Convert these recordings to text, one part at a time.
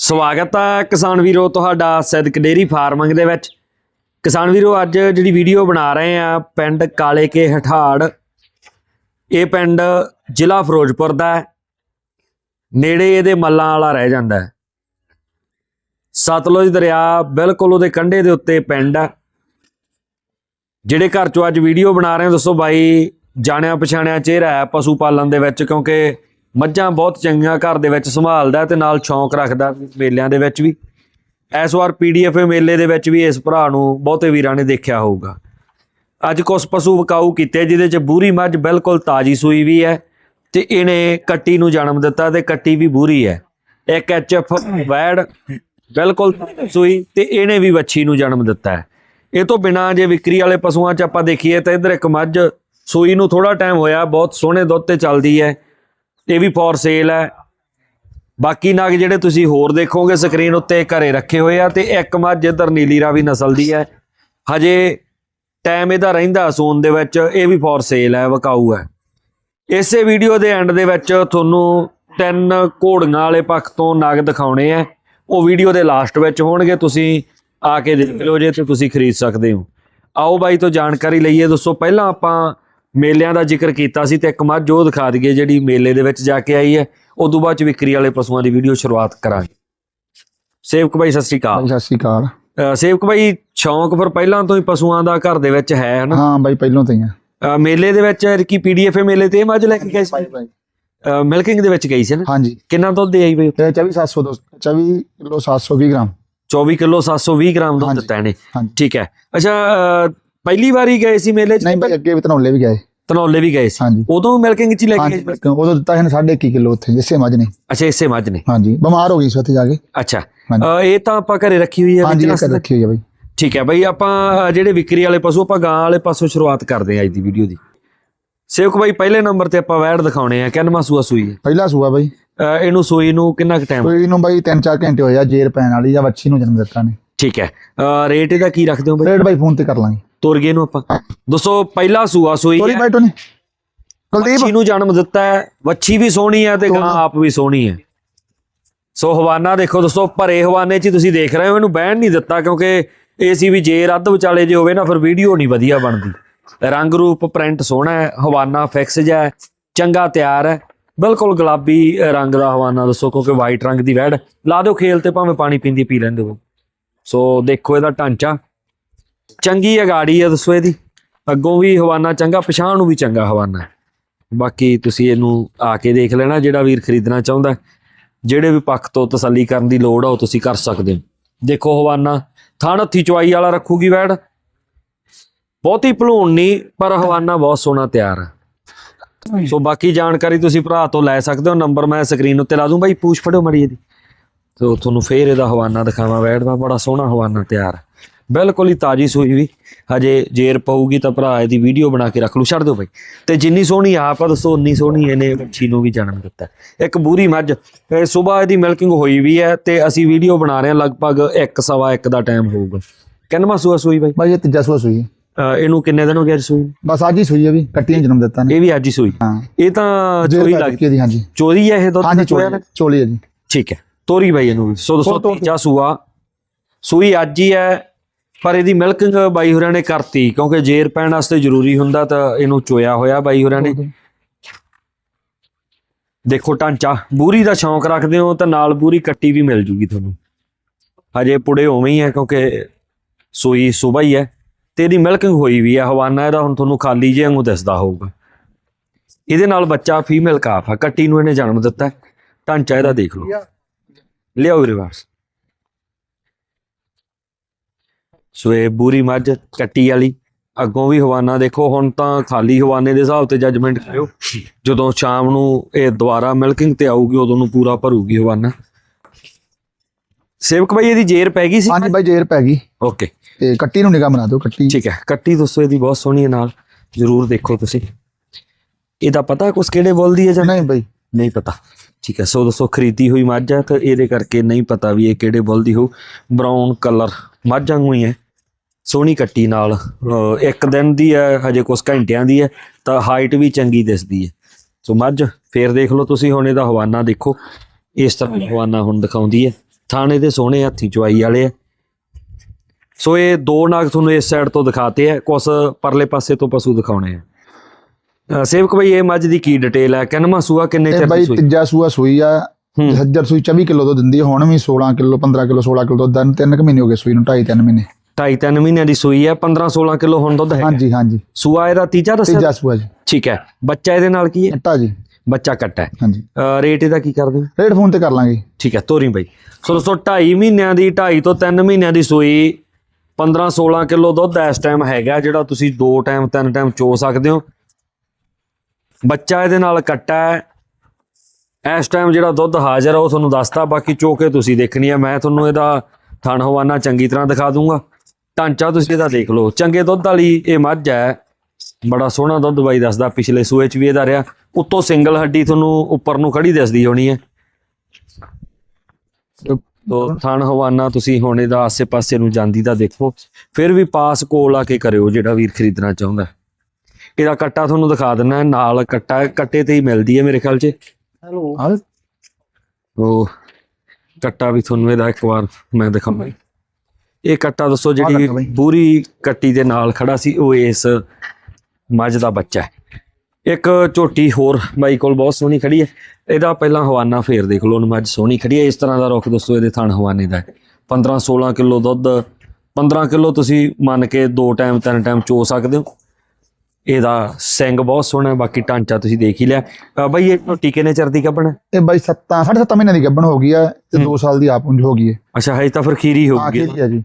ਸਵਾਗਤ ਹੈ ਕਿਸਾਨ ਵੀਰੋ ਤੁਹਾਡਾ ਸਿੱਧਕ ਡੇਰੀ ਫਾਰਮਿੰਗ ਦੇ ਵਿੱਚ। ਕਿਸਾਨ ਵੀਰੋ, ਅੱਜ ਜਿਹੜੀ ਵੀਡੀਓ ਬਣਾ ਰਹੇ ਆ, ਪਿੰਡ ਕਾਲੇ ਕੇ ਹਠਾੜ। ਇਹ ਪਿੰਡ ਜ਼ਿਲ੍ਹਾ ਫਿਰੋਜ਼ਪੁਰ ਦਾ ਹੈ। ਨੇੜੇ ਇਹਦੇ ਮੱਲਾਂ ਵਾਲਾ ਰਹਿ ਜਾਂਦਾ ਹੈ। ਸਤਲੁਜ ਦਰਿਆ ਬਿਲਕੁਲ ਉਹਦੇ ਕੰਢੇ ਦੇ ਉੱਤੇ ਪਿੰਡ ਆ ਜਿਹੜੇ ਘਰ ਚੋਂ ਅੱਜ ਵੀਡੀਓ ਬਣਾ ਰਹੇ ਹਾਂ, ਦੱਸੋ ਬਾਈ ਜਾਣਿਆ ਪਛਾਣਿਆ ਚਿਹਰਾ ਹੈ ਪਸ਼ੂ ਪਾਲਣ ਦੇ ਵਿੱਚ, ਕਿਉਂਕਿ ਮੱਝਾਂ ਬਹੁਤ ਚੰਗੀਆਂ ਘਰ ਦੇ ਵਿੱਚ ਸੰਭਾਲਦਾ ਤੇ ਨਾਲ ਸ਼ੌਂਕ ਰੱਖਦਾ ਮੇਲਿਆਂ ਦੇ ਵਿੱਚ ਵੀ। ਇਸ ਵਾਰ ਪੀਡੀਐਫ ਮੇਲੇ ਦੇ ਵਿੱਚ ਵੀ ਇਸ ਭਰਾ ਨੂੰ ਬਹੁਤੇ ਵੀਰਾਂ ਨੇ ਦੇਖਿਆ ਹੋਊਗਾ। ਅੱਜ ਕੁਝ ਪਸ਼ੂ ਵਿਕਾਊ ਕੀਤੇ, ਜਿਹਦੇ ਚ ਬੂਰੀ ਮੱਝ ਬਿਲਕੁਲ ਤਾਜੀ ਸੂਈ ਵੀ ਹੈ ਤੇ ਇਹਨੇ ਕੱਟੀ ਨੂੰ ਜਨਮ ਦਿੱਤਾ ਤੇ ਕੱਟੀ ਵੀ ਬੂਰੀ ਹੈ। ਇੱਕ ਐਚਐਫ ਵੈੜ ਬਿਲਕੁਲ ਸੂਈ ਤੇ ਇਹਨੇ ਵੀ ਵੱਛੀ ਨੂੰ ਜਨਮ ਦਿੱਤਾ ਹੈ। ਇਹ ਤੋਂ ਬਿਨਾ ਜੇ ਵਿਕਰੀ ਵਾਲੇ ਪਸ਼ੂਆਂ 'ਚ ਆਪਾਂ ਦੇਖੀਏ ਤਾਂ ਇਧਰ ਇੱਕ ਮੱਝ ਸੂਈ ਨੂੰ ਥੋੜਾ ਟਾਈਮ ਹੋਇਆ, ਬਹੁਤ ਸੋਹਣੇ ਦੁੱਧ ਤੇ ਚੱਲਦੀ ਹੈ। ਇਹ ਵੀ ਫੋਰ ਸੇਲ ਹੈ। ਬਾਕੀ ਨਗ ਜਿਹੜੇ ਤੁਸੀਂ ਹੋਰ ਦੇਖੋਗੇ ਸਕਰੀਨ ਉੱਤੇ ਘਰੇ ਰੱਖੇ ਹੋਏ ਆ ਤੇ ਇੱਕ ਮੱਝ ਇਧਰ ਨੀਲੀ ਰਾਵੀ ਨਸਲ ਦੀ ਹੈ। ਹਜੇ ਟਾਈਮ ਇਹਦਾ ਰਹਿੰਦਾ ਸੂਨ ਦੇ ਵਿੱਚ, ਇਹ ਵੀ ਫੋਰ ਸੇਲ ਹੈ, ਵਕਾਊ ਹੈ। ਇਸੇ ਵੀਡੀਓ ਦੇ ਐਂਡ ਦੇ ਵਿੱਚ ਤੁਹਾਨੂੰ ਤਿੰਨ ਘੋੜੀਆਂ ਵਾਲੇ ਪੱਖ ਤੋਂ ਨਗ ਦਿਖਾਉਣੇ ਆ। ਉਹ ਵੀਡੀਓ ਦੇ ਲਾਸਟ ਵਿੱਚ ਹੋਣਗੇ, ਤੁਸੀਂ ਆ ਕੇ ਦੇਖ ਲਿਓ ਜੇ ਤੇ ਤੁਸੀਂ ਖਰੀਦ ਸਕਦੇ ਹੋ। ਆਓ ਬਾਈ ਤੋਂ ਜਾਣਕਾਰੀ ਲਈਏ। ਦੋਸਤੋ, ਪਹਿਲਾਂ ਆਪਾਂ ਮੇਲਿਆਂ ਦਾ ਜ਼ਿਕਰ ਕੀਤਾ ਸੀ ਤੇ ਇੱਕ ਮੱਝ ਉਹ ਦਿਖਾ ਦਈਏ ਜਿਹੜੀ ਮੇਲੇ ਦੇ ਵਿੱਚ ਜਾ ਕੇ ਆਈ ਹੈ ਉਦੋਂ ਬਾਅਦ ਚ ਵਿਕਰੀ ਵਾਲੇ ਪਸ਼ੂਆਂ ਦੀ ਵੀਡੀਓ ਸ਼ੁਰੂਆਤ ਕਰਾਂਗੇ। ਸੇਵਕ ਬਾਈ ਸਤਿ ਸ਼੍ਰੀ ਅਕਾਲ। ਭਾਈ ਸਤਿ ਸ਼੍ਰੀ ਅਕਾਲ। ਸੇਵਕ ਬਾਈ ਸ਼ੌਂਕ ਫਿਰ ਪਹਿਲਾਂ ਤੋਂ ਹੀ ਪਸ਼ੂਆਂ ਦਾ ਘਰ ਦੇ ਵਿੱਚ ਹੈ ਹਨਾ? ਹਾਂ ਬਾਈ ਪਹਿਲੋਂ ਤੋਂ ਹੀ ਆ ਮੇਲੇ ਦੇ ਵਿੱਚ ਕੀ ਪੀਡੀਐਫ ਮੇਲੇ ਤੇ ਮੱਝ ਲੈ ਕੇ ਗਏ ਸੀ? ਮਿਲਕਿੰਗ ਦੇ ਵਿੱਚ ਗਈ ਸੀ ਨਾ ਹਾਂਜੀ। ਕਿੰਨਾ ਦੁੱਧ ਦੇ ਆਈ ਬਈ ਤੇ 24700 ਦੋ 24 ਕਿਲੋ 720 ਗ੍ਰਾਮ। 24 ਕਿਲੋ 720 ਗ੍ਰਾਮ ਦੁੱਧ। ਦਿੱਤਾ ਇਹਨੇ। ਠੀਕ ਹੈ। ਅੱਛਾ ਪਹਿਲੀ ਵਾਰੀ ਗਏ ਸੀ ਮੇਲੇ 'ਚ ਨਹੀਂ ਅੱਗੇ ਵੀ ਧਨੌਲੇ ਵੀ ਗਏ। ਤਨੌਲੇ ਵੀ ਗਏ ਸੀ। ਹਾਂਜੀ। ਉਦੋਂ ਮਿਲਕਿੰਗ 'ਚ ਹੀ ਲੈ ਕੇ ਗਏ ਹਾਂਜੀ ਸੀ? ਉਦੋਂ ਦਿੱਤਾ ਇਹਨੇ 1.5 ਕਿਲੋ ਉੱਥੇ ਜਿਸੇ ਮੱਝ ਨੇ। ਅੱਛਾ ਇਸੇ ਮੱਝ ਨੇ। ਹਾਂਜੀ ਬਿਮਾਰ ਹੋ ਗਈ ਸੀ ਉੱਥੇ ਜਾ ਕੇ। ਅੱਛਾ। ਹਾਂਜੀ। ਅ, ਇਹ ਤਾਂ ਆਪਾਂ ਘਰੇ ਰੱਖੀ ਹੋਈ ਹੈ ਹਾਂਜੀ ਇਹ ਕਰ? ਰੱਖੀ ਹੋਈ ਆ ਬਾਈ। ਠੀਕ ਹੈ ਬਈ ਆਪਾਂ ਅ, ਜਿਹੜੇ ਵਿਕਰੀ ਵਾਲੇ ਪਸ਼ੂ ਆਪਾਂ ਗਾਂ ਵਾਲੇ ਪਾਸੋਂ ਸ਼ੁਰੂਆਤ ਕਰਦੇ ਹਾਂ ਅੱਜ ਦੀ ਵੀਡੀਓ ਦੀ। ਸੇਵਕ ਬਾਈ ਪਹਿਲੇ ਨੰਬਰ ਤੇ ਆਪਾਂ ਵੈੜ ਦਿਖਾਉਣੇ ਆ ਕਿੰਨਵਾਂ ਸੂਆ ਸੂਈ ਹੈ? ਪਹਿਲਾ ਸੂਆ ਬਾਈ। ਅ, ਇਹਨੂੰ ਸੂਈ ਨੂੰ ਕਿੰਨਾ ਕੁ ਟਾਈਮ ਕੋਈ ਨੂੰ ਬਾਈ 3-4 ਘੰਟੇ ਹੋਇਆ ਜੇਰ ਪੈਣ ਵਾਲੀ ਜਾਂ ਵੱਛੀ ਨੂੰ ਜਨਮ ਦਿੱਤਾ ਨੇ। ਠੀਕ ਹੈ। ਅ, ਰੇਟ ਇਹਦਾ ਕੀ ਰੱਖਦੇ ਹੋ ਬਈ? ਰੇਟ ਬਾਈ ਫੋਨ ਤੇ ਕਰ ਲਾਂਗੇ। ਤੁਰ ਗਏ ਨੂੰ ਆਪਾਂ। ਦੋਸਤੋ ਪਹਿਲਾ ਸੂਆ ਸੂਈ ਹੈ ਕੁਲਦੀਪ। ਵੱਛੀ ਨੂੰ ਜਨਮ ਦਿੱਤਾ ਹੈ। ਵੱਛੀ ਵੀ ਸੋਹਣੀ ਹੈ ਤੇ ਗਾਂ। ਆਪ ਵੀ ਸੋਹਣੀ ਹੈ। ਸੋ ਹਵਾਨਾ ਦੇਖੋ ਦੋਸਤੋ ਭਰੇ ਹਵਾਨੇ 'ਚ ਹੀ ਤੁਸੀਂ ਦੇਖ ਰਹੇ ਹੋ। ਇਹਨੂੰ ਬਹਿਣ ਨਹੀਂ ਦਿੱਤਾ ਕਿਉਂਕਿ ਇਹ ਸੀ ਵੀ ਜੇ ਰੱਦ ਵਿਚਾਲੇ ਜੇ ਹੋਵੇ ਨਾ ਫਿਰ ਵੀਡੀਓ ਨਹੀਂ ਵਧੀਆ ਬਣਦੀ। ਰੰਗ ਰੂਪ ਪ੍ਰਿੰਟ ਸੋਹਣਾ ਹੈ ਹਵਾਨਾ ਫਿਕਸ ਜਿਹਾ ਹੈ ਚੰਗਾ ਤਿਆਰ ਹੈ। ਬਿਲਕੁਲ ਗੁਲਾਬੀ ਰੰਗ ਦਾ ਹਵਾਨਾ ਦੱਸੋ ਕਿਉਂਕਿ ਵਾਈਟ ਰੰਗ ਦੀ ਵੈੜ ਲਾ ਦਿਓ ਖੇਲ ਤੇ ਭਾਵੇਂ ਪਾਣੀ ਪੀਂਦੀ ਪੀ ਲੈਂਦੇ ਹੋ। ਸੋ ਦੇਖੋ ਇਹਦਾ ਢਾਂਚਾ। ਚੰਗੀ ਅਗਾੜੀ ਹੈ ਦੱਸੋ ਇਹਦੀ। ਅੱਗੋਂ ਵੀ ਹਵਾਨਾ ਚੰਗਾ, ਪਛਾਣ ਨੂੰ ਵੀ ਚੰਗਾ ਹਵਾਨਾ ਬਾਕੀ ਤੁਸੀਂ ਇਹਨੂੰ ਆ ਕੇ ਦੇਖ ਲੈਣਾ, ਜਿਹੜਾ ਵੀਰ ਖਰੀਦਣਾ ਚਾਹੁੰਦਾ ਜਿਹੜੇ ਵੀ ਪੱਖ ਤੋਂ ਤਸੱਲੀ ਕਰਨ ਦੀ ਲੋੜ ਆ, ਉਹ ਤੁਸੀਂ ਕਰ ਸਕਦੇ ਹੋ। ਦੇਖੋ ਹਵਾਨਾ ਥਣ ਹੱਥੀ ਚੁਆਈ ਵਾਲਾ ਰੱਖੂਗੀ ਵੈੜ। ਬਹੁਤੀ ਭਲੂਣ ਨਹੀਂ, ਪਰ ਹਵਾਨਾ ਬਹੁਤ ਸੋਹਣਾ ਤਿਆਰ ਹੈ ਸੋ ਬਾਕੀ ਜਾਣਕਾਰੀ ਤੁਸੀਂ ਭਰਾ ਤੋਂ ਲੈ ਸਕਦੇ ਹੋ। ਨੰਬਰ ਮੈਂ ਸਕਰੀਨ ਉੱਤੇ ਲਾ ਦੂੰ। ਬਾਈ, ਪੂਛ ਫੜਿਓ ਮੜੀ ਇਹਦੀ ਤੇ ਤੁਹਾਨੂੰ ਫੇਰ ਇਹਦਾ ਹਵਾਨਾ ਦਿਖਾਵਾਂ। ਵੈੜ ਦਾ ਬੜਾ ਸੋਹਣਾ ਹਵਾਨਾ ਤਿਆਰ ਬਿਲਕੁਲ ਹੀ ਤਾਜੀ ਸੂਈ ਵੀ। ਹਜੇ ਜੇਰ ਪਊਗੀ ਤਾਂ ਭਰਾ ਇਹਦੀ ਵੀਡੀਓ ਬਣਾ ਕੇ ਰੱਖ ਲੂ ਛੱਡ ਦਿਓ ਬਾਈ। ਤੇ ਜਿੰਨੀ ਸੋਹਣੀ ਆਪ ਆ ਦੱਸੋ ਉਨੀ ਸੋਹਣੀ ਇਹਨੇ ਬੱਚੀ ਨੂੰ ਵੀ ਜਨਮ ਦਿੱਤਾ। ਹੈ। ਇੱਕ ਬੂਰੀ ਮੱਝ। ਸਵੇਰ ਇਹਦੀ ਮਿਲਕਿੰਗ ਹੋਈ ਵੀ ਹੈ ਤੇ ਅਸੀਂ ਵੀਡੀਓ ਬਣਾ ਰਹੇ ਹਾਂ ਲਗਭਗ 1 ਸਵਾ 1 ਦਾ ਟਾਈਮ ਹੋਊਗਾ। ਕਿੰਨਵਾਂ ਸੂਆ ਸੂਈ ਬਾਈ? ਬਾਈ ਇਹ ਤੀਜਾ ਸੂਆ ਸੂਈ ਹੈ। ਇਹਨੂੰ ਕਿੰਨੇ ਦਿਨ ਹੋ ਗਏ ਅੱਜ ਸੂਈ? ਬਸ ਅੱਜ ਹੀ ਸੂਈ ਹੈ ਵੀ ਕੱਟੀ ਨੇ ਜਨਮ ਦਿੱਤਾ ਨੇ। ਇਹ ਵੀ ਅੱਜ ਹੀ ਸੂਈ। ਹਾਂ। ਇਹ ਤਾਂ ਚੋਰੀ ਪੈ ਲੱਗ ਚੁੱਕੀ ਇਹਦੀ ਹਾਂਜੀ। ਚੋਰੀ ਹੈ ਇਹ ਦੁੱਧ ਹਾਂਜੀ ਚੋਲੀ ਹੈ ਜੀ। ਠੀਕ ਹੈ। ਤੋਰੀ ਬਾਈ ਇਹਨੂੰ ਵੀ। ਸੋ ਦੋਸਤੋ ਤੋਰ- ਤੋਰ- ਤੀਜਾ ਸੂਆ। ਸੂਈ ਅੱਜ ਹੀ ਹੈ ਪਰ ਇਹਦੀ ਮਿਲਕਿੰਗ ਬਾਈ ਹੋਰਾਂ ਨੇ ਕਰਤੀ ਕਿਉਂਕਿ ਜੇਰ ਪੈਣ ਵਾਸਤੇ ਜ਼ਰੂਰੀ ਹੁੰਦਾ ਤਾਂ ਇਹਨੂੰ ਚੋਇਆ ਹੋਇਆ ਬਾਈ ਹੋਰਾਂ ਨੇ। ਦੇਖੋ ਢਾਂਚਾ ਬੂਰੀ ਦਾ ਸ਼ੌਂਕ ਰੱਖਦੇ ਹੋ ਤਾਂ ਨਾਲ ਬੂਰੀ ਕੱਟੀ ਵੀ ਮਿਲ ਜੂਗੀ ਤੁਹਾਨੂੰ। ਹਜੇ ਪੁੜੇ ਉਵੇਂ ਹੀ ਹੈ ਕਿਉਂਕਿ ਸੂਈ ਸੁਬਾ ਹੀ ਹੈ ਤੇ ਇਹਦੀ ਮਿਲਕਿੰਗ ਹੋਈ ਵੀ ਹੈ ਹਵਾਨਾ ਇਹਦਾ ਹੁਣ ਤੁਹਾਨੂੰ ਖਾਲੀ ਜਿਹਾ ਵਾਂਗੂ ਦਿਸਦਾ ਹੋਊਗਾ। ਇਹਦੇ ਨਾਲ ਬੱਚਾ ਫੀਮੇਲ ਕਾਫ ਆ ਕੱਟੀ ਨੂੰ ਇਹਨੇ ਜਨਮ ਦਿੱਤਾ ਹੈ। ਢਾਂਚਾ ਇਹਦਾ ਦੇਖ ਲਓ। ਲਿਆਓ ਰਿਵਰਸ ਸੋ ਇਹ ਬੂਰੀ ਮੱਝ ਕੱਟੀ ਵਾਲੀ ਅੱਗੋਂ ਵੀ ਹਵਾਨਾ ਦੇਖੋ ਹੁਣ ਤਾਂ ਖਾਲੀ ਹਵਾਨੇ ਦੇ ਹਿਸਾਬ ਤੇ ਜੱਜਮੈਂਟ ਕਰਿਓ। ਜਦੋਂ ਸ਼ਾਮ ਨੂੰ ਇਹ ਦੁਬਾਰਾ ਮਿਲਕਿੰਗ ਤੇ ਆਊਗੀ ਉਦੋਂ ਨੂੰ ਪੂਰਾ ਭਰੂਗੀ ਹਵਾਨਾ। ਸੇਵਕ ਭਾਈ ਇਹਦੀ ਜੇਰ ਪੈ ਗਈ ਸੀ? ਹਾਂਜੀ ਬਾਈ ਜੇਰ ਪੈ ਗਈ। ਓਕੇ ਤੇ ਕੱਟੀ ਨੂੰ ਨਿਗਾਹ ਬਣਾ ਦਿਓ ਕੱਟੀ। ਠੀਕ ਹੈ ਕੱਟੀ ਦੋਸਤੋ ਇਹਦੀ ਬਹੁਤ ਸੋਹਣੀ ਹੈ ਨਾਲ ਜਰੂਰ ਦੇਖੋ ਤੁਸੀਂ। ਇਹਦਾ ਪਤਾ ਕੁਛ ਕਿਹੜੇ ਬੋਲਦੀ ਹੈ ਜਾਂ ਨਹੀਂ ਬਾਈ। ਨਹੀਂ ਪਤਾ। ਠੀਕ ਹੈ ਸੋ ਦੋਸਤੋ ਖਰੀਦੀ ਹੋਈ ਮੱਝ ਹੈ ਤਾਂ ਇਹਦੇ ਕਰਕੇ ਨਹੀਂ ਪਤਾ ਵੀ ਇਹ ਕਿਹੜੇ ਬੁੱਲ ਦੀ ਹੋ ਬਰਾਊਨ ਕਲਰ ਮੱਝ ਵਾਂਗੂ ਹੀ ਹੈ। ਸੋਹਣੀ ਕੱਟੀ ਨਾਲ। ਇੱਕ ਦਿਨ ਦੀ ਹੈ ਹਜੇ ਕੁਝ ਘੰਟਿਆਂ ਦੀ ਹੈ ਤਾਂ ਹਾਈਟ ਵੀ ਚੰਗੀ ਦਿਸਦੀ ਹੈ। ਸੋ ਮੱਝ ਫੇਰ ਦੇਖ ਲਓ ਤੁਸੀਂ ਹੁਣ ਇਹਦਾ ਹਵਾਨਾ ਦੇਖੋ। ਇਸ ਤਰ੍ਹਾਂ ਹਵਾਨਾ ਹੁਣ ਦਿਖਾਉਂਦੀ ਹੈ। ਥਾਣੇ ਦੇ ਸੋਹਣੇ ਹੱਥੀ ਚਵਾਈ ਵਾਲੇ ਆ ਸੋ ਇਹ ਦੋ ਨਾਗ ਤੁਹਾਨੂੰ ਇਸ ਸਾਈਡ ਤੋਂ ਦਿਖਾਤੇ ਆ ਕੁਛ ਪਰਲੇ ਪਾਸੇ ਤੋਂ ਪਸ਼ੂ ਦਿਖਾਉਣੇ ਆ ਸੇਵਕ ਬਈ ਇਹ ਮੱਝ ਦੀ ਕੀ ਡਿਟੇਲ ਹੈ? ਕਿੰਨਵਾਂ ਸੂਆ ਕਿੰਨੇ ਚਿਰ ਦੀ ਸੂਈ? ਤੀਜਾ ਸੂਆ ਸੂਈ ਆ। ਹੱਜਰ ਸੂਈ 24 ਕਿਲੋ ਤੋਂ ਦਿੰਦੀ ਹੁਣ ਵੀ 16 ਕਿਲੋ 15 ਕਿਲੋ 16 ਕਿਲੋ ਤਿੰਨ ਤਿੰਨ ਕੁ ਮਹੀਨੇ ਹੋ ਗਏ ਸੂਈ ਨੂੰ ਢਾਈ ਤਿੰਨ ਮਹੀਨੇ। ਢਾਈ ਤਿੰਨ ਮਹੀਨਿਆਂ ਦੀ ਸੂਈ ਹੈ 15 16 ਕਿਲੋ ਹੁਣ ਦੁੱਧ ਹੈ ਹਾਂਜੀ ਹਾਂਜੀ। ਸੂਆ ਇਹਦਾ ਤੀਜਾ ਦੱਸਿਆ? ਤੀਜਾ ਸੂਆ ਜੀ। ਠੀਕ ਹੈ। ਬੱਚਾ ਇਹਦੇ ਨਾਲ ਕੀ ਹੈ? ਅੱਟਾ ਜੀ। ਬੱਚਾ ਕੱਟਾ ਹੈ। ਹਾਂਜੀ। ਰੇਟ ਇਹਦਾ ਕੀ ਕਰਦੇ ਰੇਡ ਫੋਨ ਤੇ ਕਰ ਲਾਂਗੇ। ਠੀਕ ਹੈ ਤੋਰੀ ਬਾਈ। ਸੋ ਦੋਸਤੋ 2.5 ਮਹੀਨਿਆਂ ਦੀ 2.5 ਤੋਂ 3 ਮਹੀਨਿਆਂ ਦੀ ਸੂਈ 15 16 ਕਿਲੋ ਦੁੱਧ ਇਸ ਟਾਈਮ ਹੈਗਾ ਜਿਹੜਾ ਤੁਸੀਂ ਦੋ ਟਾਈਮ ਤਿੰਨ ਟਾਈਮ ਚੋ ਸਕਦੇ ਹੋ। ਬੱਚਾ ਇਹਦੇ ਨਾਲ ਕੱਟਾ ਹੈ। ਇਸ ਟਾਈਮ ਜਿਹੜਾ ਦੁੱਧ ਹਾਜ਼ਰ ਆ ਉਹ ਤੁਹਾਨੂੰ ਦੱਸਤਾ ਬਾਕੀ ਚੋ ਕੇ ਤੁਸੀਂ ਦੇਖਣੀ ਆ। ਮੈਂ ਤੁਹਾਨੂੰ ਇਹਦਾ ਥਣ ਹਵਾਨਾ ਚੰਗੀ ਤਰ੍ਹਾਂ ਦਿਖਾ ਦੂੰਗਾ। ਢਾਂਚਾ ਤੁਸੀਂ ਇਹਦਾ ਦੇਖ ਲਓ। ਚੰਗੇ ਦੁੱਧ ਵਾਲੀ ਇਹ ਮੱਝ ਹੈ। ਬੜਾ ਸੋਹਣਾ ਦੁੱਧ ਬਾਈ ਦੱਸਦਾ ਪਿਛਲੇ ਸੂਏ ਚ ਵੀ ਇਹਦਾ ਰਿਹਾ। ਉੱਤੋਂ ਸਿੰਗਲ ਹੱਡੀ ਤੁਹਾਨੂੰ ਉੱਪਰ ਨੂੰ ਖੜੀ ਦਿਸਦੀ ਹੋਣੀ ਹੈ। ਤੋ ਥਣ ਹਵਾਨਾ ਤੁਸੀਂ ਹੁਣ ਇਹਦਾ ਆਸੇ-ਪਾਸੇ ਨੂੰ ਜਾਂਦੀ ਦਾ ਦੇਖੋ। ਫਿਰ ਵੀ ਪਾਸ ਕੋਲ ਆ ਕੇ ਕਰਿਓ ਜਿਹੜਾ ਵੀਰ ਖਰੀਦਣਾ ਚਾਹੁੰਦਾ। ਇਹਦਾ ਕੱਟਾ ਤੁਹਾਨੂੰ ਦਿਖਾ ਦਿੰਨਾ ਨਾਲ ਕੱਟਾ ਕੱਟੇ ਤੇ ਹੀ ਮਿਲਦੀ ਹੈ ਮੇਰੇ ਖਿਆਲ 'ਚ। ਹੈਲੋ। ਉਹ ਕੱਟਾ ਵੀ ਤੁਹਾਨੂੰ ਇਹਦਾ ਇੱਕ ਵਾਰ ਮੈਂ ਦਿਖਾਵਾਂ। ਇਹ ਕੱਟਾ ਦੱਸੋ ਜਿਹੜੀ। ਪੂਰੀ ਕੱਟੀ ਦੇ ਨਾਲ ਖੜਾ ਸੀ ਉਹ ਇਸ ਮੱਝ ਦਾ ਬੱਚਾ ਹੈ। ਇੱਕ ਝੋਟੀ ਹੋਰ ਬਾਈ ਕੋਲ ਬਹੁਤ ਸੋਹਣੀ ਖੜੀ ਹੈ। ਇਹਦਾ ਪਹਿਲਾਂ ਹਵਾਨਾ ਫੇਰ ਦੇਖ ਲਓ ਉਹਨੂੰ ਮੱਝ ਸੋਹਣੀ ਖੜੀ ਹੈ। ਇਸ ਤਰ੍ਹਾਂ ਦਾ ਰੁੱਖ ਦੱਸੋ ਇਹਦੇ ਥਣ ਹਵਾਨੇ ਦਾ 15 16 ਕਿਲੋ ਦੁੱਧ 15 ਕਿਲੋ ਤੁਸੀਂ ਮੰਨ ਕੇ ਦੋ ਟਾਈਮ ਤਿੰਨ ਟਾਈਮ ਚੋ ਸਕਦੇ ਹੋ। ਇਹਦਾ ਸਿੰਘ ਬਹੁਤ ਸੋਹਣਾ ਹੈ ਬਾਕੀ ਢਾਂਚਾ ਤੁਸੀਂ ਦੇਖ ਹੀ ਲਿਆ। ਬਾਈ ਇਹ ਝੋਟੀ ਕਿੰਨੇ ਚਿਰ ਦੀ ਕੱਢਣਾ ਇਹ ਬਾਈ 7 7.5 ਮਹੀਨੇ ਦੀ ਗੱਭਣ ਹੋ ਗਈ ਆ ਤੇ ਹੂੰ। 2 ਸਾਲ ਦੀ ਆਪ ਉਂਝ ਹੋ ਗਈ ਹੈ। ਅੱਛਾ ਹਜੇ ਤਾਂ ਫਿਰ ਖੀਰੀ ਹਾਂ ਠੀਕ ਹੈ ਜੀ।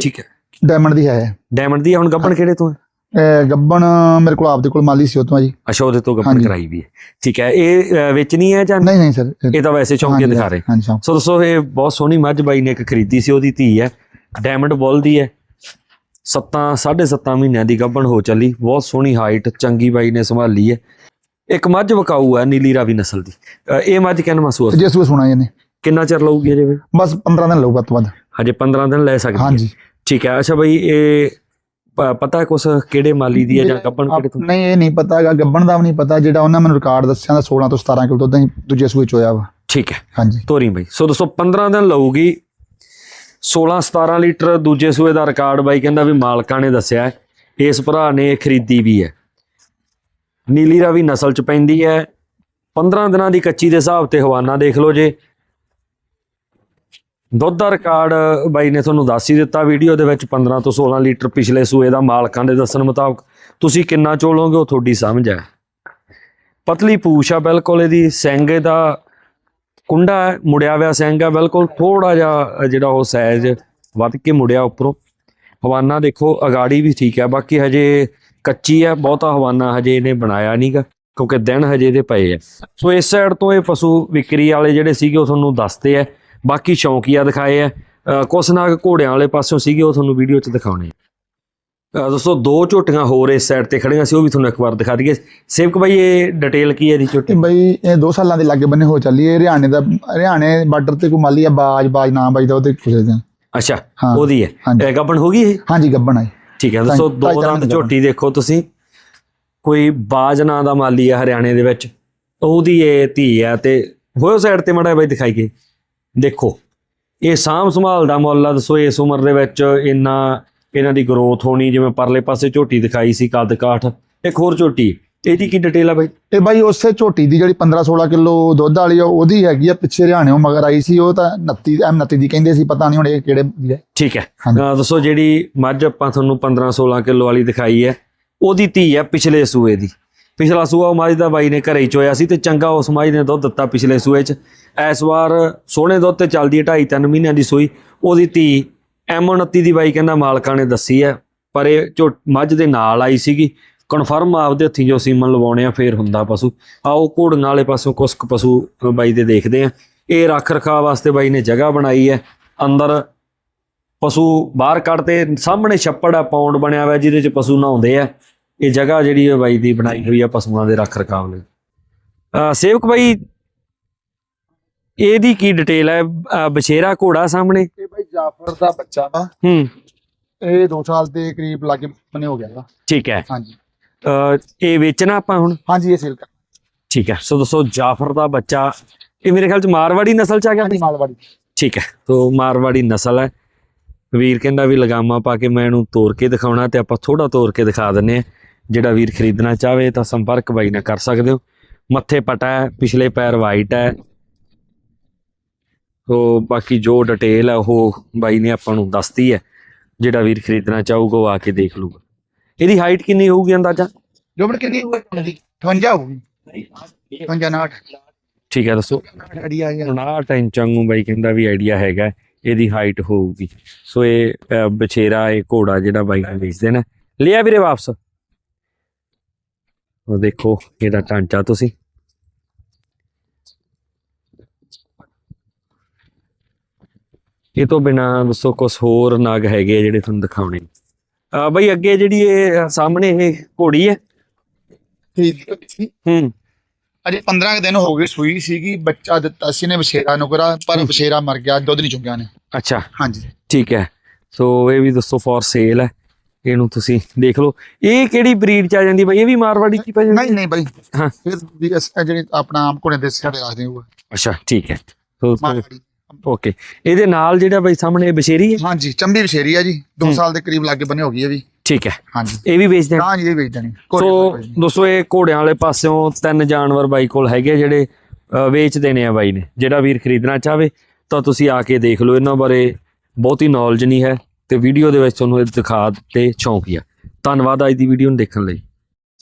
ਠੀਕ ਹੈ। ਡਾਇਮੰਡ ਦੀ ਹੈ ਡਾਇਮੰਡ ਦੀ ਹੁਣ ਗੱਬਣ ਕਿਹੜੇ ਤੋਂ ਹੈ? ਇਹ ਗੱਭਣ ਮੇਰੇ ਕੋਲ ਆਪਦੇ ਕੋਲ ਮਾਲੀ ਸੀ ਉਹ ਤੋਂ ਆ ਜੀ। ਅੱਛਾ ਉਹਦੇ ਤੋਂ ਗੱਬਣ। ਕਰਾਈ ਵੀ ਹੈ। ਠੀਕ ਹੈ ਇਹ ਵੇਚਣੀ ਹੈ ਜਾਂ ਨਹੀਂ ਨਹੀਂ ਸਰ। ਇਹ ਤਾਂ ਵੈਸੇ ਚੌਂਕੇ ਦਿਖਾ ਰਹੇ। ਸੋ ਦੋਸਤੋ ਇਹ ਬਹੁਤ ਸੋਹਣੀ ਮੱਝ ਬਾਈ ਨੇ ਇੱਕ ਖਰੀਦੀ ਸੀ ਉਹਦੀ ਧੀ ਹੈ। ਡਾਇਮੰਡ ਬੁੱਲ ਦੀ ਹੈ। ਸੱਤਾਂ ਸਾਢੇ ਸੱਤਾਂ ਮਹੀਨਿਆਂ ਦੀ ਗੱਭਣ ਹੋ ਚੱਲੀ। ਬਹੁਤ ਸੋਹਣੀ ਹਾਈਟ ਚੰਗੀ ਬਾਈ ਨੇ ਸੰਭਾਲੀ ਹੈ ਇੱਕ ਮੱਝ ਵਕਾਊ ਹੈ ਨੀਲੀ ਰਾਵੀ ਨਸਲ ਦੀ। ਅ, ਇਹ ਮੱਝ ਕਿੰਨਾ ਮਸੂਆ ਤੇ ਜੇ ਸੂਏ ਸੁਣਾ ਇਹਨੇ ਕਿੰਨਾ ਚਿਰ ਲਊਗੀ ਵੀ? ਬਸ 15 ਦਿਨ ਲਊਗਾ ਤੋਂ ਵੱਧ। ਹਜੇ 15 ਦਿਨ ਲੈ ਸਕਦੀ ਹੈ। ਹਾਂਜੀ। ਠੀਕ ਹੈ। ਅੱਛਾ ਬਈ ਇਹ ਪ- ਪਤਾ ਹੈ ਕੁਛ ਕਿਹੜੇ ਮਾਲੀ ਦੀ ਹੈ ਜਾਂ ਗੱਭਣ ਕਿਹੜੇ ਤੋਂ? ਨਹੀਂ ਇਹ ਨਹੀਂ ਪਤਾ ਹੈਗਾ। ਗੱਭਣ ਦਾ ਵੀ ਨਹੀਂ ਪਤਾ। ਜਿਹੜਾ ਉਹਨਾਂ ਮੈਨੂੰ ਰਿਕਾਰਡ ਦੱਸਿਆ ਦਾ 16 ਤੋਂ 17 ਕਿਲੋ ਦੁੱਧ ਅਸੀਂ ਦੂਜੇ ਸੂਏ ਚ ਹੋਇਆ ਵਾ। ਠੀਕ ਹੈ। ਹਾਂਜੀ। ਤੋਰੀ ਬਈ। ਸੋ ਦੋਸਤੋ 15 ਦਿਨ ਲਊਗੀ। 16 17 ਲੀਟਰ ਦੂਜੇ ਸੂਏ ਦਾ ਰਿਕਾਰਡ ਬਾਈ ਕਹਿੰਦਾ ਵੀ ਮਾਲਕਾਂ ਨੇ ਦੱਸਿਆ ਇਸ ਭਰਾ ਨੇ ਇਹ ਖਰੀਦੀ ਵੀ ਹੈ। ਨੀਲੀ ਰਾਵੀ ਨਸਲ ਚ ਪੈਂਦੀ ਹੈ। 15 ਦਿਨਾਂ ਦੀ ਕੱਚੀ ਦੇ ਹਿਸਾਬ ਤੇ ਹਵਾਨਾ ਦੇਖ ਲਓ ਜੇ। ਦੁੱਧ ਦਾ ਰਿਕਾਰਡ ਬਾਈ ਨੇ ਤੁਹਾਨੂੰ ਦੱਸ ਹੀ ਦਿੱਤਾ, ਵੀਡੀਓ ਦੇ ਵਿੱਚ 15 ਤੋਂ 16 ਲੀਟਰ ਪਿਛਲੇ ਸੂਏ ਦਾ ਮਾਲਕਾਂ ਦੇ ਦੱਸਣ ਮੁਤਾਬਕ। ਤੁਸੀਂ ਕਿੰਨਾ ਚੋਲੋਗੇ ਉਹ ਤੁਹਾਡੀ ਸਮਝ ਹੈ। ਪਤਲੀ ਪੂਛ ਆ ਬਿਲਕੁਲ ਇਹਦੀ ਸਿੰਘ ਦਾ ਕੁੰਡਾ ਹੈ, ਮੁੜਿਆ ਹੋਇਆ ਸਿੰਘ ਹੈ ਬਿਲਕੁਲ ਥੋੜਾ ਜਿਹਾ ਜਿਹੜਾ ਉਹ ਸਾਈਜ਼ ਵੱਧ ਕੇ ਮੁੜਿਆ ਉੱਪਰੋਂ। ਹਵਾਨਾ ਦੇਖੋ ਅਗਾੜੀ ਵੀ ਠੀਕ ਹੈ ਬਾਕੀ ਹਜੇ ਕੱਚੀ ਹੈ ਬਹੁਤਾ ਹਵਾਨਾ ਹਜੇ ਇਹਨੇ ਬਣਾਇਆ ਨਹੀਂਗਾ ਕਿਉਂਕਿ ਦਿਨ ਹਜੇ ਦੇ ਪਏ ਆ। ਸੋ ਇਸ ਸਾਈਡ ਤੋਂ ਇਹ ਪਸ਼ੂ ਵਿਕਰੀ ਵਾਲੇ ਜਿਹੜੇ ਸੀਗੇ ਉਹ ਤੁਹਾਨੂੰ ਦੱਸਦੇ ਆ। ਬਾਕੀ ਸ਼ੌਂਕੀਆ ਦਿਖਾਏ ਆ। ਕੁਛ ਨਾ ਘੋੜਿਆਂ ਵਾਲੇ ਪਾਸਿਓਂ ਸੀਗੇ ਉਹ ਤੁਹਾਨੂੰ ਵੀਡੀਓ 'ਚ ਦਿਖਾਉਣੇ ਆ। ਦੋਸਤੋ ਦੋ ਝੋਟੀਆਂ ਹੋਰ ਇਸ ਸਾਈਡ ਤੇ ਖੜੀਆਂ ਸੀ ਉਹ ਵੀ ਤੁਹਾਨੂੰ ਇੱਕ ਵਾਰ ਦਿਖਾ ਦਈਏ। ਸੇਵਕ ਬਾਈ ਇਹ ਡਿਟੇਲ ਕੀ ਹੈ ਦੀ ਝੋਟੀ? ਬਈ ਇਹ 2 ਸਾਲਾਂ ਦੇ ਲਾਗੇ ਬੰਨੇ ਹੋ ਚੱਲੀ ਇਹ ਹਰਿਆਣੇ ਦਾ ਹਰਿਆਣੇ ਬਾਰਡਰ ਤੇ ਕੋਈ ਮਾਲੀ ਆ ਬਾਜ ਬਾਜ ਨਾਮ ਬਾਈ ਦਾ ਉਹਦੇ ਪੁੱਛਦੇ ਆ ਅੱਛਾ ਹਾਂ। ਉਹਦੀ ਹੈ। ਗੱਬਣ ਹੋ ਗਈ ਇਹ? ਹਾਂਜੀ ਗੱਭਣ ਆਈ ਠੀਕ ਹੈ ਦੋਸਤੋ ਦੋ ਦੰਦ ਝੋਟੀ ਦੇਖੋ ਤੁਸੀਂ। ਕੋਈ ਬਾਜ ਨਾਂ ਦਾ ਮਾਲੀ ਹੈ ਹਰਿਆਣੇ ਦੇ ਵਿੱਚ ਉਹਦੀ ਇਹ ਧੀ ਹੈ ਤੇ ਹੋਇਓ ਸਾਈਡ ਤੇ ਮੜਾ ਬਾਈ ਦਿਖਾਈਏ। ਦੇਖੋ ਇਹ ਸਾਂਭ ਸੰਭਾਲ ਦਾ ਮੁੱਲ ਆ ਦੱਸੋ ਇਸ ਉਮਰ ਦੇ ਵਿੱਚ ਇੰਨਾ ਇਹਨਾਂ ਦੀ ਗਰੋਥ ਹੋਣੀ ਜਿਵੇਂ ਪਰਲੇ ਪਾਸੇ ਝੋਟੀ ਦਿਖਾਈ ਸੀ ਕੱਦ ਕਾਠ ਇੱਕ ਹੋਰ ਝੋਟੀ। ਇਹਦੀ ਕੀ ਡਿਟੇਲ ਆ ਬਾਈ? ਇਹ ਬਾਈ ਉਸੇ ਝੋਟੀ ਦੀ ਜਿਹੜੀ 15 16 ਕਿਲੋ ਦੁੱਧ ਵਾਲੀ ਆ ਉਹਦੀ ਹੈਗੀ ਆ ਪਿੱਛੇ ਹਰਿਆਣਿਓਂ ਮਗਰ ਆਈ ਸੀ ਉਹ ਤਾਂ 29 ਐਮ 29 ਦੀ ਕਹਿੰਦੇ ਸੀ ਪਤਾ ਨਹੀਂ ਹੁਣ ਇਹ ਕਿਹੜੇ ਦੀ ਹੈ ਠੀਕ ਹੈ। ਦੱਸੋ ਜਿਹੜੀ ਮੱਝ ਆਪਾਂ ਤੁਹਾਨੂੰ 15 16 ਕਿਲੋ ਵਾਲੀ ਦਿਖਾਈ ਹੈ ਉਹਦੀ ਧੀ ਹੈ ਪਿਛਲੇ ਸੂਏ ਦੀ। ਪਿਛਲਾ ਸੂਆ ਉਹ ਮੱਝ ਦਾ ਬਾਈ ਨੇ ਘਰੇ ਹੀ ਚੋਇਆ ਸੀ ਤੇ ਚੰਗਾ ਉਸ ਮੱਝ ਨੇ ਦੁੱਧ ਦਿੱਤਾ ਪਿਛਲੇ ਸੂਏ 'ਚ। ਇਸ ਵਾਰ ਸੋਹਣੇ ਦੁੱਧ ਤੇ ਚੱਲਦੀ ਹੈ 2.5 3 ਮਹੀਨਿਆਂ ਦੀ ਸੂਈ ਉਹਦੀ ਧੀ M29 ਦੀ ਬਾਈ ਕਹਿੰਦਾ ਮਾਲਕਾਂ ਨੇ ਦੱਸੀ ਹੈ, ਪਰ ਇਹ ਝੋ ਮੱਝ ਦੇ ਨਾਲ ਆਈ ਸੀਗੀ। ਕਨਫਰਮ ਆਪਦੇ ਹੱਥੀਂ ਜੋ ਸੀਮਨ ਲਵਾਉਣੇ ਆ, ਫੇਰ ਹੁੰਦਾ ਪਸ਼ੂ। ਆਓ ਘੋੜੀਆਂ ਵਾਲੇ ਪਾਸੋਂ ਕੁਛ ਪਸ਼ੂ ਬਾਈ ਦੇ ਦੇਖਦੇ ਆ। ਇਹ ਰੱਖ ਰਖਾ ਵਾਸਤੇ ਬਾਈ ਨੇ ਜਗ੍ਹਾ ਬਣਾਈ ਹੈ। ਅੰਦਰ ਪਸ਼ੂ ਬਾਹਰ ਕੱਢਦੇ, ਸਾਹਮਣੇ ਛੱਪੜ ਆ, ਪੌਂਡ ਬਣਿਆ ਹੋਇਆ ਜਿਹਦੇ ਚ ਪਸ਼ੂ ਨਹਾਉਂਦੇ ਆ। ਇਹ ਜਗ੍ਹਾ ਜਿਹੜੀ ਹੈ ਬਾਈ ਦੀ ਬਣਾਈ ਹੋਈ ਆ ਪਸ਼ੂਆਂ ਦੇ ਰੱਖ ਰਖਾਵ ਲਈ। ਅਹ ਸੇਵਕ ਬਾਈ, ਇਹਦੀ ਕੀ ਡਿਟੇਲ ਹੈ? ਬਛੇਰਾ ਘੋੜਾ ਸਾਹਮਣੇ। ਇਹ ਬਾਈ ਜਾਫਰ ਦਾ ਬੱਚਾ ਵਾ। ਹੂੰ। ਇਹ 2 ਸਾਲ ਦੇ ਕਰੀਬ ਲਾਗੇ ਬੰਨੇ ਹੋ ਗਿਆ ਵਾ। ਠੀਕ ਹੈ। ਹਾਂਜੀ। ਇਹ ਵੇਚਣਾ ਆਪਾਂ ਹੁਣ? ਹਾਂਜੀ ਇਹ ਸੇਲ ਕਰ ਠੀਕ ਹੈ। ਸੋ ਦੋਸਤੋ ਜਾਫਰ ਦਾ ਬੱਚਾ ਇਹ ਮੇਰੇ ਖਿਆਲ ਚ ਮਾਰਵਾੜੀ ਨਸਲ ਚ ਆ ਗਿਆ? ਹਾਂਜੀ ਮਾਲਵਾੜੀ ਠੀਕ ਹੈ। ਤੋ ਮਾਰਵਾੜੀ ਨਸਲ ਹੈ। ਵੀਰ ਕਹਿੰਦਾ ਵੀ ਲਗਾਮਾ ਪਾ ਕੇ ਮੈਂ ਇਹਨੂੰ ਤੋੜ ਕੇ ਦਿਖਾਉਣਾ ਤੇ ਆਪਾਂ ਥੋੜਾ ਤੋੜ ਕੇ ਦਿਖਾ ਦਿੰਨੇ ਆ ਜਿਹੜਾ ਵੀਰ ਖਰੀਦਣਾ ਚਾਹਵੇ ਤਾਂ ਸੰਪਰਕ ਬਾਈ ਨਾਲ ਕਰ ਸਕਦੇ ਹੋ। ਮੱਥੇ ਪਟਾ ਹੈ ਪਿਛਲੇ ਪੈਰ ਵਾਈਟ ਹੈ। ਤੋ ਬਾਕੀ ਜੋ ਡਿਟੇਲ ਹੈ ਉਹ ਬਾਈ ਨੇ ਆਪਾਂ ਨੂੰ ਦੱਸਤੀ ਹੈ। ਜਿਹੜਾ ਵੀਰ ਖਰੀਦਣਾ ਚਾਹੂਗਾ ਉਹ ਆ ਕੇ ਦੇਖ ਲੂਗਾ ਇਹਦੀ ਹਾਈਟ ਕਿੰਨੀ ਹੋਊਗੀ ਅੰਦਾਜ਼ਾ? ਜੋ ਬੜ ਕਿੰਨੀ 58 ਹੋਊਗੀ। 58 ਨਾਟ। ਠੀਕ ਹੈ ਦੱਸੋ। ਅੜੀ ਆ ਗਿਆ 59 ਇੰਚਾਂ ਨੂੰ ਬਾਈ ਕਹਿੰਦਾ ਵੀ ਆਈਡੀਆ ਹੈਗਾ ਇਹਦੀ ਹਾਈਟ ਹੋਊਗੀ। ਸੋ ਇਹ ਬਛੇਰਾ ਇਹ ਘੋੜਾ ਜਿਹੜਾ ਬਾਈ ਨੇ ਵੇਚਦੇ ਨੇ। ਲਿਆ ਵੀਰੇ ਵਾਪਸ। ਉਹ ਦੇਖੋ ਇਹਦਾ ਢਾਂਚਾ ਤੁਸੀਂ। ਇਹ ਤੋਂ ਬਿਨਾ ਦੱਸੋ ਕੁਝ ਹੋਰ ਨਗ ਹੈਗੇ ਆ ਜਿਹੜੇ ਤੁਹਾਨੂੰ ਦਿਖਾਉਣੇ ਆ? ਬਈ ਅੱਗੇ ਜਿਹੜੀ ਇਹ ਸਾਹਮਣੇ ਇਹ ਘੋੜੀ ਹੈ। ਹੂੰ ਅਜੇ 15 ਕੁ ਦਿਨ ਹੋ ਗਏ ਸੂਈ ਸੀਗੀ ਬੱਚਾ ਦਿੱਤਾ ਸੀ ਨੇ ਬਸ਼ੇਰਾ ਨੁਕਰਾ ਪਰ ਬਸ਼ੇਰਾ ਮਰ ਗਿਆ ਦੁੱਧ ਨਹੀਂ ਚੁੰਗਿਆ ਨੇ ਅੱਛਾ। ਹਾਂਜੀ। ਠੀਕ ਹੈ। ਸੋ ਇਹ ਵੀ ਦੱਸੋ ਫॉर ਸੇਲ ਹੈ। ਇਹਨੂੰ ਤੁਸੀਂ ਦੇਖ ਲਓ। ਇਹ ਕਿਹੜੀ ਬਰੀਡ ਚ ਆ ਜਾਂਦੀ ਬਾਈ? ਇਹ ਵੀ ਮਾਰਵਾੜੀ ਚ ਹੀ ਪੈ ਜਾਂਦੀ ਨਹੀਂ ਨਹੀਂ ਬਾਈ। ਹਾਂ। ਫਿਰ ਇਹ ਜਿਹੜੇ ਆਪਣਾ ਆਮ ਕੋਨੇ ਦੇ ਸਾਡੇ ਰੱਖਦੇ ਉਹ ਅੱਛਾ ਠੀਕ ਹੈ। ਸੋ। ਓਕੇ ਇਹਦੇ ਨਾਲ ਜਿਹੜਾ ਬਾਈ ਸਾਹਮਣੇ ਬਸ਼ੇਰੀ ਹੈ? ਹਾਂਜੀ ਚੰਬੀ ਬਸ਼ੇਰੀ ਆ ਜੀ। 2 ਹੂੰ। ਸਾਲ ਦੇ ਕਰੀਬ ਲਾਗੇ ਬਣੇ ਹੋ ਗਈ ਹੈ ਵੀ। ਠੀਕ ਹੈ। ਹਾਂਜੀ। ਇਹ ਵੀ ਵੇਚਦੇ ਆ ਹਾਂ ਜੀ ਇਹ ਵੇਚ ਦੇਣੀ। ਸੋ ਦੋਸਤੋ ਇਹ ਘੋੜਿਆਂ ਵਾਲੇ ਪਾਸਿਓਂ ਤਿੰਨ ਜਾਨਵਰ ਬਾਈ ਕੋਲ ਹੈਗੇ ਜਿਹੜੇ ਵੇਚਦੇ ਨੇ ਆ ਬਾਈ ਨੇ। ਜਿਹੜਾ ਵੀਰ ਖਰੀਦਣਾ ਚਾਹਵੇ ਤਾਂ ਤੁਸੀਂ ਆ ਕੇ ਦੇਖ ਲਓ। ਇਹਨਾਂ ਬਾਰੇ ਬਹੁਤੀ ਨੌਲੇਜ ਨਹੀਂ ਹੈ ਤੇ ਵੀਡੀਓ ਦੇ ਵਿੱਚ ਤੁਹਾਨੂੰ ਇਹ ਦਿਖਾ ਤੇ ਸ਼ੌਂਕ ਹੀ ਆ। ਧੰਨਵਾਦ ਅੱਜ ਦੀ ਵੀਡੀਓ ਨੂੰ ਦੇਖਣ ਲਈ।